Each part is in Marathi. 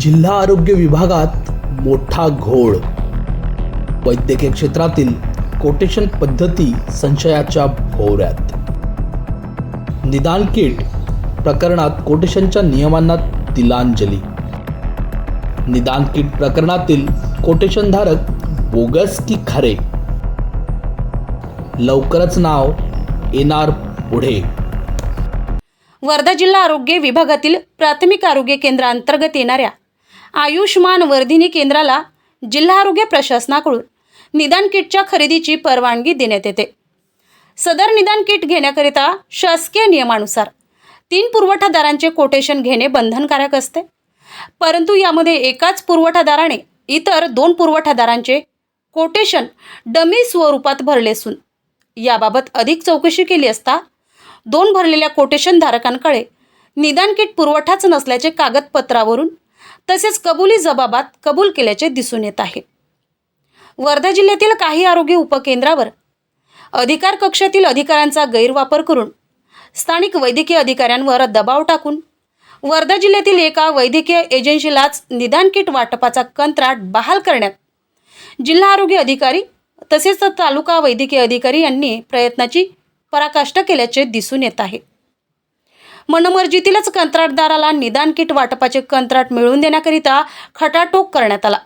जिल्हा आरोग्य विभागात मोठा घोळ. वैद्यकीय क्षेत्रातील कोटेशन पद्धती संशयाच्या भोवऱ्यात. निदान किट प्रकरणात कोटेशनच्या नियमांना तिलांजली निदान किट प्रकरणातील कोटेशनधारक बोगस की खरे? लवकरच नाव येणार पुढे. वर्धा जिल्हा आरोग्य विभागातील प्राथमिक आरोग्य केंद्रांतर्गत येणाऱ्या आयुष्मान वर्धिनी केंद्राला जिल्हा आरोग्य प्रशासनाकडून निदान किटच्या खरेदीची परवानगी देण्यात येते. सदर निदान किट घेण्याकरिता शासकीय नियमानुसार तीन पुरवठादारांचे कोटेशन घेणे बंधनकारक असते. परंतु यामध्ये एकाच पुरवठादाराने इतर दोन पुरवठादारांचे कोटेशन डमी स्वरूपात भरले असून याबाबत अधिक चौकशी केली असता दोन भरलेल्या कोटेशन धारकांकडे निदान किट पुरवठाच नसल्याचे कागदपत्रावरून तसेच कबुली जबाबात कबूल केल्याचे दिसून येत आहे. वर्धा जिल्ह्यातील काही आरोग्य उपकेंद्रावर अधिकार कक्षातील अधिकाऱ्यांचा गैरवापर करून स्थानिक वैद्यकीय अधिकाऱ्यांवर दबाव टाकून वर्धा जिल्ह्यातील एका वैद्यकीय एजन्सीलाच निदान किट वाटपाचा कंत्राट बहाल करण्यात जिल्हा आरोग्य अधिकारी तसेच तालुका वैद्यकीय अधिकारी यांनी प्रयत्नाची पराकाष्ठा केल्याचे दिसून येत आहे. मनमर्जीतीलच कंत्राटदाराला निदान किट वाटपाचे कंत्राट मिळवून देण्याकरिता खटाटोक करण्यात आला.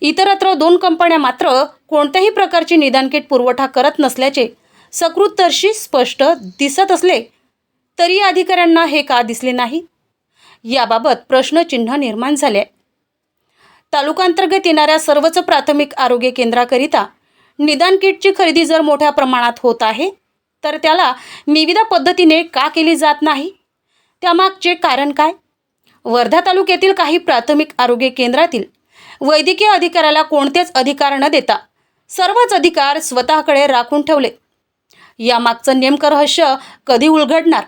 इतरत्र दोन कंपन्या मात्र कोणत्याही प्रकारची निदान किट पुरवठा करत नसल्याचे सकृतदर्शी स्पष्ट दिसत असले तरी अधिकाऱ्यांना हे का दिसले नाही? याबाबत प्रश्नचिन्ह निर्माण झाले. आहे तालुकांतर्गत येणाऱ्या सर्वच प्राथमिक आरोग्य केंद्राकरिता निदान किटची खरेदी जर मोठ्या प्रमाणात होत आहे तर त्याला निविदा पद्धतीने का केली जात नाही? त्यामागचे कारण काय? वर्धा तालुक्यातील काही प्राथमिक आरोग्य केंद्रातील वैद्यकीय अधिकाऱ्याला कोणतेच अधिकार न देता सर्वच अधिकार स्वतःकडे राखून ठेवले. यामागचं नेमकं रहस्य कधी उलगडणार?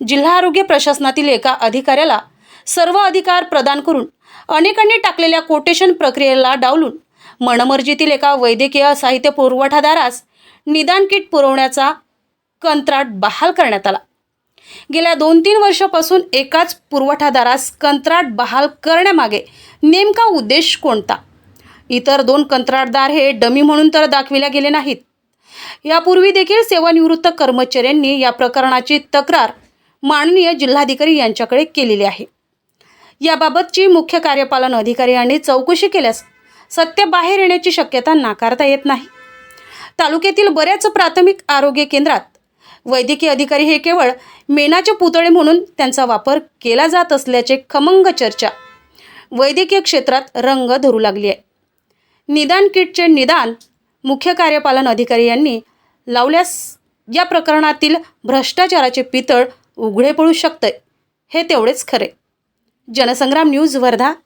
जिल्हा आरोग्य प्रशासनातील एका अधिकाऱ्याला सर्व अधिकार प्रदान करून अनेकांनी टाकलेल्या कोटेशन प्रक्रियेला डावलून मनमर्जीतील एका वैद्यकीय साहित्य पुरवठादारास निदान किट पुरवण्याचा कंत्राट बहाल करण्यात आला. गेल्या दोन तीन वर्षापासून एकाच पुरवठादारास कंत्राट बहाल करण्यामागे नेमका उद्देश कोणता? इतर दोन कंत्राटदार हे डमी म्हणून तर दाखविल्या गेले नाहीत. यापूर्वी देखील सेवानिवृत्त कर्मचाऱ्यांनी या प्रकरणाची तक्रार माननीय जिल्हाधिकारी यांच्याकडे केलेली आहे. याबाबतची मुख्य कार्यपालन अधिकारी यांनी चौकशी केल्यास सत्य बाहेर येण्याची शक्यता नाकारता येत नाही. तालुक्यातील बऱ्याच प्राथमिक आरोग्य केंद्रात वैद्यकीय अधिकारी हे केवळ मेणाचे पुतळे म्हणून त्यांचा वापर केला जात असल्याचे खमंग चर्चा. वैद्यकीय क्षेत्रात रंग धरू लागली आहे. निदान किटचे निदान मुख्य कार्यपालन अधिकारी यांनी लावल्यास या प्रकरणातील भ्रष्टाचाराचे पितळ उघडे पडू शकते हे तेवढेच खरे. जनसंग्राम न्यूज वर्धा.